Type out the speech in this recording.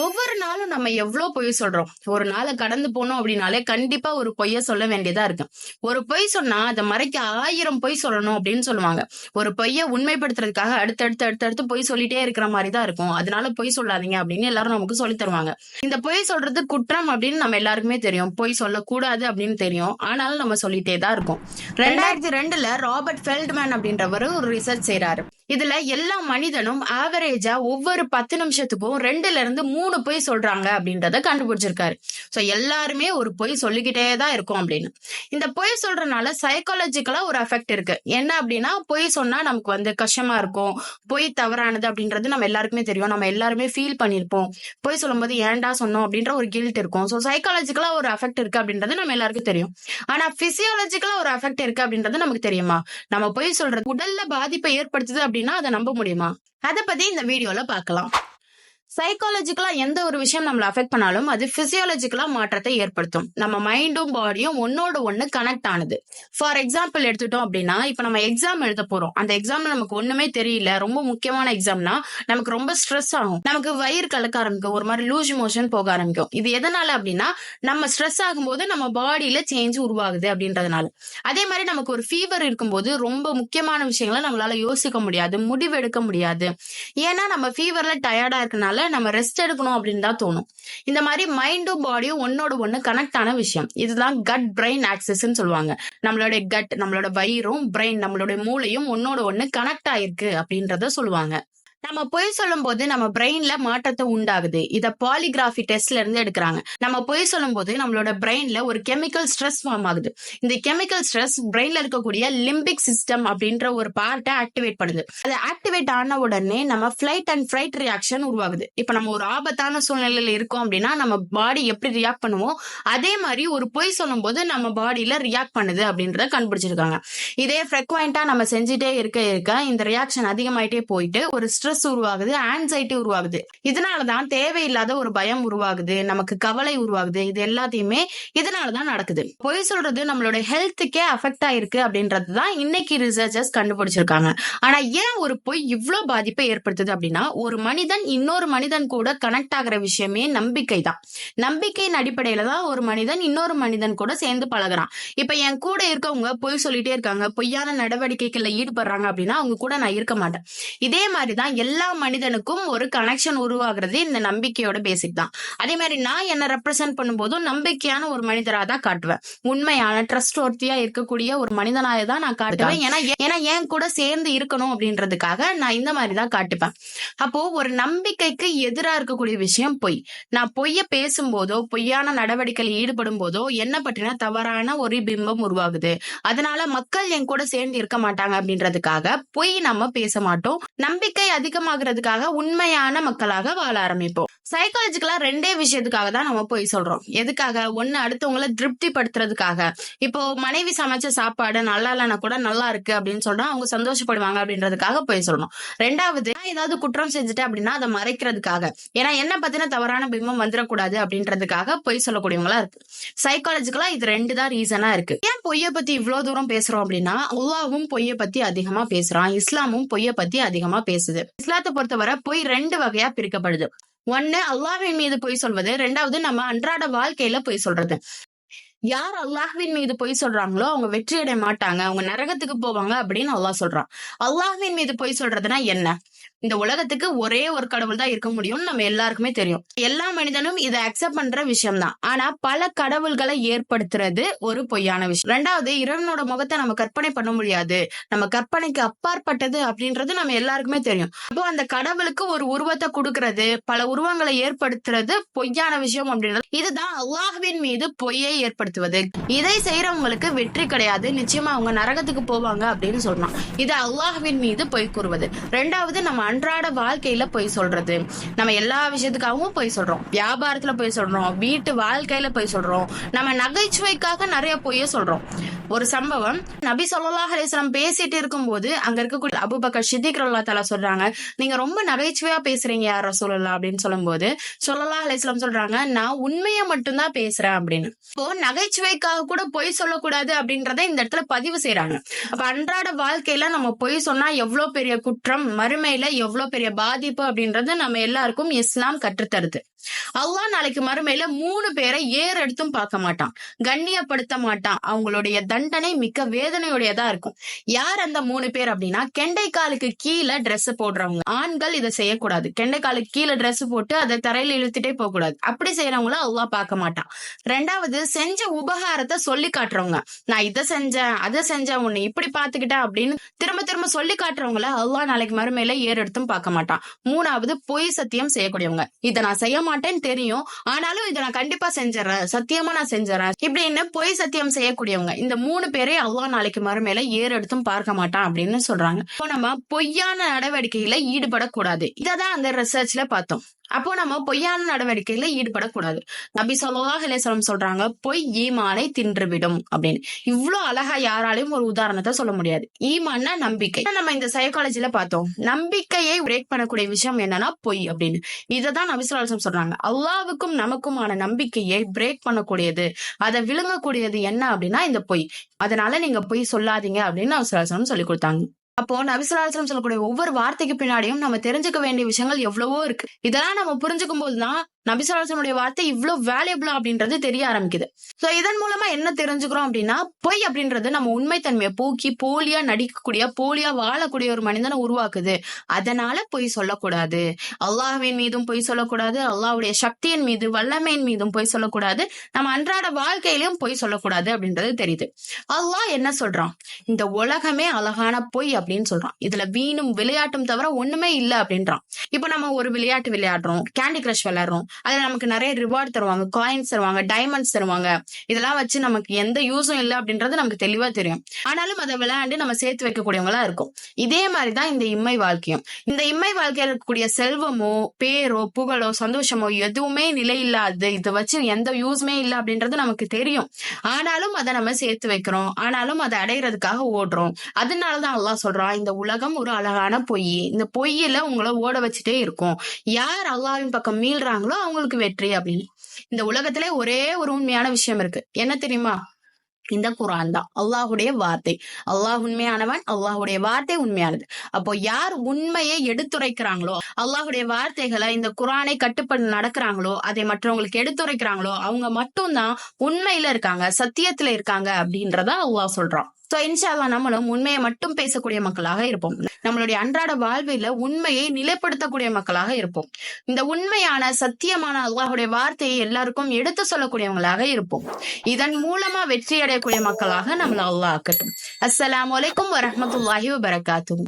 ஒவ்வொரு நாளும் நம்ம எவ்வளவு பொய் சொல்றோம்? ஒரு நாளை கடந்து போனோம் அப்படின்னாலே கண்டிப்பா ஒரு பொய்ய சொல்ல வேண்டியதா இருக்கு ஒரு பொய் சொன்னா அதை மறைக்க ஆயிரம் பொய் சொல்லணும் அப்படின்னு சொல்லுவாங்க. ஒரு பொய்ய உண்மைப்படுத்துறதுக்காக அடுத்தடுத்து அடுத்தடுத்து பொய் சொல்லிட்டே இருக்கிற மாதிரி தான் இருக்கும். அதனால பொய் சொல்லாதீங்க அப்படின்னு எல்லாரும் நமக்கு சொல்லி தருவாங்க. இந்த பொய் சொல்றது குற்றம் அப்படின்னு நம்ம எல்லாருக்குமே தெரியும். பொய் சொல்லக்கூடாது அப்படின்னு தெரியும். ஆனாலும் நம்ம சொல்லிட்டே தான் இருக்கும். ரெண்டாயிரத்தி ரெண்டுல ராபர்ட் ஃபெல்ட்மேன் அப்படின்றவர் ஒரு ரிசர்ச் செய்யறாரு இதுல எல்லா மனிதனும் ஆவரேஜா ஒவ்வொரு பத்து நிமிஷத்துக்கும் ரெண்டுல இருந்து மூணு மூணு பொய் சொல்றாங்க அப்படின்றத கண்டுபிடிச்சிருக்காரு. ஸோ எல்லாருமே ஒரு பொய் சொல்லிக்கிட்டே தான் இருக்கும் அப்படின்னு. இந்த பொய் சொல்றதுனால சைக்காலஜிக்கலா ஒரு எஃபெக்ட் இருக்கு. என்ன அப்படின்னா பொய் சொன்னா நமக்கு வந்து கஷ்டமா இருக்கும். பொய் தவறானது அப்படின்றது நம்ம எல்லாருக்குமே தெரியும். நம்ம எல்லாருமே ஃபீல் பண்ணியிருப்போம் பொய் சொல்லும்போது ஏன்டா சொன்னோம் அப்படின்ற ஒரு கில்ட் இருக்கும். ஸோ சைக்காலஜிக்கலா ஒரு எஃபெக்ட் இருக்கு அப்படின்றது நம்ம எல்லாருக்கும் தெரியும். ஆனா பிசியாலஜிக்கலா ஒரு எஃபெக்ட் இருக்கு அப்படின்றது நமக்கு தெரியுமா? நம்ம பொய் சொல்றது உடல்ல பாதிப்பை ஏற்படுத்துது அப்படின்னா அதை நம்ப முடியுமா? அதை பத்தி இந்த வீடியோல பார்க்கலாம். சைக்காலஜிக்கலா எந்த ஒரு விஷயம் நம்மளை அஃபெக்ட் பண்ணாலும் அது பிசியாலஜிக்கலா மாற்றத்தை ஏற்படுத்தும். நம்ம மைண்டும் பாடியும் ஒன்னோட ஒண்ணு கனெக்ட் ஆனது. ஃபார் எக்ஸாம்பிள் எடுத்துட்டோம் அப்படின்னா இப்ப நம்ம எக்ஸாம் எழுத போறோம். அந்த எக்ஸாம்ல நமக்கு ஒண்ணுமே தெரியல. ரொம்ப முக்கியமான எக்ஸாம்னா நமக்கு ரொம்ப ஸ்ட்ரெஸ் ஆகும். நமக்கு வயிறு கலக்க ஆரம்பிக்கும். ஒரு மாதிரி லூஸ் மோஷன் போக ஆரம்பிக்கும். இது எதனால அப்படின்னா நம்ம ஸ்ட்ரெஸ் ஆகும்போது நம்ம பாடியில சேஞ்ச் உருவாகுது அப்படின்றதுனால. அதே மாதிரி நமக்கு ஒரு ஃபீவர் இருக்கும்போது ரொம்ப முக்கியமான விஷயங்களை நம்மளால யோசிக்க முடியாது முடிவு எடுக்க முடியாது. ஏன்னா நம்ம ஃபீவர்ல டயர்டா இருக்கனால நம்ம ரெஸ்ட் எடுக்கணும் அப்படின்னு தான் தோணும். இந்த மாதிரி மைண்டும் பாடியும் ஒன்னோட ஒண்ணு கனெக்ட் ஆன விஷயம். இதுதான் கட் பிரெயின் ஆக்சஸ்ன்னு சொல்லுவாங்க. நம்மளோட கட் நம்மளோட வயிறும் பிரெயின் நம்மளோட மூளையும் ஒன்னோட ஒண்ணு கனெக்ட் ஆயிருக்கு அப்படின்றத சொல்லுவாங்க. நம்ம பொய் சொல்லும் போது நம்ம பிரெயின்ல மாற்றத்தை உண்டாகுது. இத பாலிகிராஃபி டெஸ்ட்ல இருந்து எடுக்கிறாங்க. நம்ம பொய் சொல்லும் போது நம்மளோட பிரெயின்ல ஒரு கெமிக்கல் ஸ்ட்ரெஸ் ஃபார்ம் ஆகுது. இந்த கெமிக்கல் ஸ்ட்ரெஸ் பிரெயின்ல இருக்கக்கூடிய லிம்பிக் சிஸ்டம் அப்படின்ற ஒரு பார்ட்டை ஆக்டிவேட் பண்ணுது. அது ஆக்டிவேட் ஆன உடனே நம்ம ஃபிளைட் அண்ட் ஃபிளைட் ரியாக்ஷன் உருவாகுது. இப்ப நம்ம ஒரு ஆபத்தான சூழ்நிலையில இருக்கோம் அப்படின்னா நம்ம பாடி எப்படி ரியாக்ட் பண்ணுவோம் அதே மாதிரி ஒரு பொய் சொல்லும் போது நம்ம பாடியில ரியாக்ட் பண்ணுது அப்படின்றத கண்டுபிடிச்சிருக்காங்க. இதே ஃப்ரெக்வெண்டா நம்ம செஞ்சுட்டே இருக்க இருக்க இந்த ரியாக்ஷன் அதிகமாயிட்டே போயிட்டு ஒரு ஸ்ட்ரெஸ் உருவாகுது ஆன்சைட்டி உருவாகுது. இதனாலதான் தேவையில்லாத ஒரு பயம் உருவாகுது நமக்கு கவலை உருவாகுது இது எல்லாத்தையுமே இதனாலதான் நடக்குது. பொய் சொல்றது நம்மளோட ஹெல்த்துக்கே அஃபெக்ட் ஆயிருக்கு அப்படின்றது தான் இன்னைக்கு ரிசர்ச்சர்ஸ் கண்டுபிடிச்சிருக்காங்க. ஆனா ஏன் ஒரு பொய் இவ்ளோ பாதிப்பை ஏற்படுத்துது அப்படின்னா ஒரு மனிதன் இன்னொரு மனிதன் கூட கனெக்ட் ஆகிற விஷயமே நம்பிக்கை தான் நம்பிக்கையின் அடிப்படையில தான் ஒரு மனிதன் இன்னொரு மனிதன் கூட சேர்ந்து பழகுறான். இப்ப என் கூட இருக்கவங்க பொய் சொல்லிட்டே இருக்காங்க பொய்யான நடவடிக்கைகள்ல ஈடுபடுறாங்க அப்படின்னா அவங்க கூட நான் இருக்க மாட்டேன். இதே மாதிரிதான் எல்லா மனிதனுக்கும் ஒரு கனெக்ஷன் உருவாகுறது இந்த நம்பிக்கையோட பேசிக் தான். அதே மாதிரி நான் என்ன ரெப்ரசென்ட் பண்ணும்போதும் நம்பிக்கையான ஒரு மனிதரா தான் காட்டுவேன். உண்மையான ட்ரஸ்ட் ஒர்த்தியா இருக்கக்கூடிய ஒரு மனிதனாக தான் நான் காட்டுவேன். ஏன்னா ஏன்னா என் கூட சேர்ந்து இருக்கணும் அப்படின்றதுக்காக நான் இந்த மாதிரி தான் காட்டுப்பேன். அப்போ ஒரு நம்பிக்கைக்கு எதிரா இருக்கக்கூடிய விஷயம் பொய். நான் பொய்ய பேசும்போதோ பொய்யான நடவடிக்கையில் ஈடுபடும் போதோ என்ன பற்றின தவறான ஒரு பிம்பம் உருவாகுது. அதனால மக்கள் என் கூட சேர்ந்து இருக்க மாட்டாங்க அப்படின்றதுக்காக பொய் நம்ம பேச மாட்டோம். நம்பிக்கை அதிகமாகிறதுக்காக உண்மையான மக்களாக வாழ ஆரம்பிப்போம். சைக்காலஜிக்கலா ரெண்டே விஷயத்துக்காக தான் நம்ம பொய் சொல்றோம். எதுக்காக? ஒண்ணு அடுத்தவங்கள திருப்திப்படுத்துறதுக்காக. இப்போ மனைவி சமைச்ச சாப்பாடு நல்லா இல்லைன்னா கூட நல்லா இருக்கு அப்படின்னு சொன்னா அவங்க சந்தோஷப்படுவாங்க அப்படின்றதுக்காக பொய் சொல்லணும் ரெண்டாவது நான் ஏதாவது குற்றம் செஞ்சுட்டேன் அப்படின்னா அதை மறைக்கிறதுக்காக. ஏன்னா என்ன பத்தின தவறான பிம்பம் வந்துடக்கூடாது அப்படின்றதுக்காக பொய் சொல்லக்கூடியவங்களா இருக்கு. சைக்காலஜிக்கலா இது ரெண்டு தான் ரீசனா இருக்கு. ஏன் பொய்ய பத்தி இவ்வளவு தூரம் பேசுறோம் அப்படின்னா அல்லாவும் பொய்ய பத்தி அதிகமா பேசுறான். இஸ்லாமும் பொய்ய பத்தி அதிகமா பேசுது. இஸ்லாத்தை பொறுத்தவரை பொய் ரெண்டு வகையா பிரிக்கப்படுது. ஒண்ணு அல்லாஹ்வின் மீது பொய் சொல்வது ரெண்டாவது நம்ம அன்றாட வாழ்க்கையில பொய் சொல்றது. யார் அல்லாஹ்வின் மீது பொய் சொல்றாங்களோ அவங்க வெற்றி அடைய மாட்டாங்க அவங்க நரகத்துக்கு போவாங்க அப்படின்னு அல்லாஹ் சொல்றான். அல்லாஹ்வின் மீது பொய் சொல்றதுன்னா என்ன? இந்த உலகத்துக்கு ஒரே ஒரு கடவுள் தான் இருக்க முடியும் நம்ம எல்லாருக்குமே தெரியும். எல்லா மனிதனும் இதை அக்செப்ட் பண்ற விஷயம் தான் ஆனா பல கடவுள்களை ஏற்படுத்துறது ஒரு பொய்யான விஷயம். ரெண்டாவது இறைவனோட முகத்தை நம்ம கற்பனை பண்ண முடியாது. நம்ம கற்பனைக்கு அப்பாற்பட்டது அப்படின்றது நம்ம எல்லாருக்குமே தெரியும். அப்போ அந்த கடவுளுக்கு ஒரு உருவத்தை கொடுக்கறது பல உருவங்களை ஏற்படுத்துறது பொய்யான விஷயம் அப்படின்றது இதுதான் அல்லாஹ்வின் மீது பொய்யை ஏற்படுத்துவது. இதை செய்யறவங்களுக்கு வெற்றி கிடையாது. நிச்சயமா அவங்க நரகத்துக்கு போவாங்க அப்படின்னு சொல்றான் இது அல்லாஹ்வின் மீது பொய் கூறுவது. ரெண்டாவது நம்ம அன்றாட வாழ்க்கையில பொய் சொல்றது. நம்ம எல்லா விஷயத்துக்காகவும் போய் சொல்றோம். வியாபாரத்துல பொய் சொல்றோம். வீட்டு வாழ்க்கையில போய் சொல்றோம். நம்ம நகைச்சுவைக்காக நிறைய பொய்ய சொல்றோம். ஒரு சம்பவம் நபி சொல்லா அலைஹி பேசிட்டு பேசிட்டு இருக்கும்போது அங்க இருக்கக்கூடிய அபுபக்கர் சித்திக் ரல்லா தலா சொல்றாங்க நீங்க ரொம்ப நகைச்சுவையா பேசுறீங்க யார் ரசூலுல்லாஹ் அப்படின்னு சொல்லும்போது போது சொல்லலா வஸல்லம் சொல்றாங்க நான் உண்மையை மட்டும்தான் பேசுறேன் அப்படின்னு. இப்போ நகைச்சுவைக்காக கூட பொய் சொல்லக்கூடாது அப்படின்றத இந்த இடத்துல பதிவு செய்யறாங்க அப்ப அன்றாட வாழ்க்கையில நம்ம பொய் சொன்னா எவ்வளவு பெரிய குற்றம் மறுமையில எவ்வளவு பெரிய பாதிப்பு அப்படின்றத நம்ம எல்லாருக்கும் இஸ்லாம் கற்றுத்தருது. அல்லாஹ் நாளைக்கு மறுமையில மூணு பேரை ஏர் எடுத்தும் பார்க்க மாட்டான். கண்ணியப்படுத்த மாட்டான். அவங்களுடைய தண்டனை மிக்க வேதனையுடையதா இருக்கும். யார் அந்த மூணு பேர் அப்படின்னா கெண்டைக்காலுக்கு கீழே ட்ரெஸ் போடுறவங்க. ஆண்கள் இதை செய்யக்கூடாது. கெண்டைக்காலுக்கு கீழே ட்ரெஸ் போட்டு அதை தரையில இழுத்துட்டே போக கூடாது அப்படி செய்யறவங்கள அல்லாஹ் பார்க்க மாட்டான். ரெண்டாவது செஞ்ச உபகாரத்தை சொல்லி காட்டுறவங்க. நான் இதை செஞ்சேன் அதை செஞ்சேன் உன்னை இப்படி பாத்துக்கிட்டேன் அப்படின்னு திரும்ப திரும்ப சொல்லி காட்டுறவங்கள அல்லாஹ் நாளைக்கு மறுமையில ஏர் எடுத்தும் பார்க்க மாட்டான் மூணாவது பொய் சத்தியம் செய்யக்கூடியவங்க. இதை நான் செய்ய மாட்டேன்னு தெரியும். ஆனாலும் இதை நான் கண்டிப்பா செஞ்சிடறேன். சத்தியமா நான் செஞ்சிடறேன். இப்படின்னு பொய் சத்தியம் செய்யக்கூடியவங்க. இந்த மூணு பேரை அவ்வளோ நாளைக்கு மறுமையில ஏர் எடுத்தும் பார்க்க மாட்டான் அப்படின்னு சொல்றாங்க. இப்போ நம்ம பொய்யான நடவடிக்கையில ஈடுபடக்கூடாது. இததான் அந்த ரிசர்ச்ல பார்த்தோம். அப்போ நம்ம பொய்யான நடவடிக்கையில ஈடுபடக்கூடாது. நபி ஸல்லல்லாஹு அலைஹி சொல்றாங்க பொய் ஈமானை தின்றுவிடும் அப்படின்னு. இவ்வளவு அழகா யாராலையும் ஒரு உதாரணத்தை சொல்ல முடியாது. ஈமான்னா நம்பிக்கை. நம்ம இந்த சைக்காலஜில பார்த்தோம் நம்பிக்கையை பிரேக் பண்ணக்கூடிய விஷயம் என்னன்னா பொய் அப்படின்னு. இததான் நபி ஸல்லல்லாஹு சொல்றாங்க. அல்லாவுக்கும் நமக்குமான நம்பிக்கையை பிரேக் பண்ணக்கூடியது அதை விழுங்கக்கூடியது என்ன அப்படின்னா இந்த பொய். அதனால நீங்க பொய் சொல்லாதீங்க அப்படின்னு நபி ஸல்லல்லாஹு சொல்லி கொடுத்தாங்க. அப்போ நபிசுலாசனம் சொல்லக்கூடிய ஒவ்வொரு வார்த்தைக்கு பின்னாடியும் நம்ம தெரிஞ்சுக்க வேண்டிய விஷயங்கள் எவ்வளவோ இருக்கு. இதெல்லாம் நம்ம புரிஞ்சுக்கும் போதுதான் நபிசராசனுடைய வார்த்தை இவ்வளவு வேல்யூபிளா அப்படின்றது தெரிய ஆரம்பிக்குது. சோ இதன் மூலமா என்ன தெரிஞ்சுக்கிறோம் அப்படின்னா பொய் அப்படின்றது நம்ம உண்மைத்தன்மையை போக்கி போலியா நடிக்கக்கூடிய போலியா வாழக்கூடிய ஒரு மனிதனை உருவாக்குது. அதனால பொய் சொல்லக்கூடாது. அல்லாஹ்வின் மீதும் பொய் சொல்லக்கூடாது. அல்லாஹுடைய சக்தியின் மீது வல்லமையின் மீதும் பொய் சொல்லக்கூடாது. நம்ம அன்றாட வாழ்க்கையிலும் பொய் சொல்லக்கூடாது அப்படின்றது தெரியுது. அல்லாஹ் என்ன சொல்றான்? இந்த உலகமே அழகான பொய் அப்படின்னு சொல்றான். இதுல வீணும் விளையாட்டும் தவிர ஒண்ணுமே இல்ல அப்படின்றான். இப்போ நம்ம ஒரு விளையாட்டு விளையாடுறோம். Candy crush விளையாடுறோம். அதுல நமக்கு நிறைய ரிவார்ட் தருவாங்க காயின்ஸ் தருவாங்க டைமண்ட்ஸ் தருவாங்க. இதெல்லாம் வச்சு நமக்கு எந்த யூஸும் இல்லை அப்படின்றது நமக்கு தெளிவா தெரியும். ஆனாலும் அதை விளையாண்டு நம்ம சேர்த்து வைக்கக்கூடியவங்களா இருக்கும். இதே மாதிரிதான் இந்த இம்மை வாழ்க்கையும். இந்த இம்மை வாழ்க்கையில் இருக்கக்கூடிய செல்வமோ பேரோ புகழோ சந்தோஷமோ எதுவுமே நிலை இல்லாது இதை வச்சு எந்த யூஸ்மே இல்லை அப்படின்றது நமக்கு தெரியும். ஆனாலும் அதை நம்ம சேர்த்து வைக்கிறோம். ஆனாலும் அதை அடைகிறதுக்காக ஓடுறோம். அதனாலதான் அல்லாஹ் சொல்றான் இந்த உலகம் ஒரு அழகான பொய். இந்த பொய்யில உங்களை ஓட வச்சுட்டே இருக்கும். யார் அல்லாவின் பக்கம் மீள்றாங்களோ அவங்களுக்கு வெற்றி அப்படின்னு. இந்த உலகத்துல ஒரே ஒரு உண்மையான விஷயம் இருக்கு. என்ன தெரியுமா? இந்த குரான் தான். அல்லாஹுடைய வார்த்தை. அல்லாஹ் உண்மையானவன் அல்லாஹுடைய வார்த்தை உண்மையானது. அப்போ யார் உண்மையை எடுத்துரைக்கிறாங்களோ அல்லாஹுடைய வார்த்தைகளை இந்த குரானை கட்டுப்பட்டு நடக்கிறாங்களோ அதை மற்றவங்களுக்கு எடுத்துரைக்கிறாங்களோ அவங்க மட்டும்தான் உண்மையில இருக்காங்க சத்தியத்துல இருக்காங்க அப்படின்றத அல்லாஹ் சொல்றான். சோ இன்ஷால்லா நம்மளும் உண்மையை மட்டும் பேசக்கூடிய மக்களாக இருப்போம். நம்மளுடைய அன்றாட வாழ்வில உண்மையை நிலைப்படுத்தக்கூடிய மக்களாக இருப்போம். இந்த உண்மையான சத்தியமான அல்லாஹுடைய வார்த்தையை எல்லாருக்கும் எடுத்து சொல்லக்கூடியவங்களாக இருப்போம். இதன் மூலமா வெற்றி அடையக்கூடிய மக்களாக நம்மள அல்லாஹ் ஆக்கட்டும். அஸ்லாம் வலைக்கும் வரமத்துல்லாஹி வபரகாத்துஹு.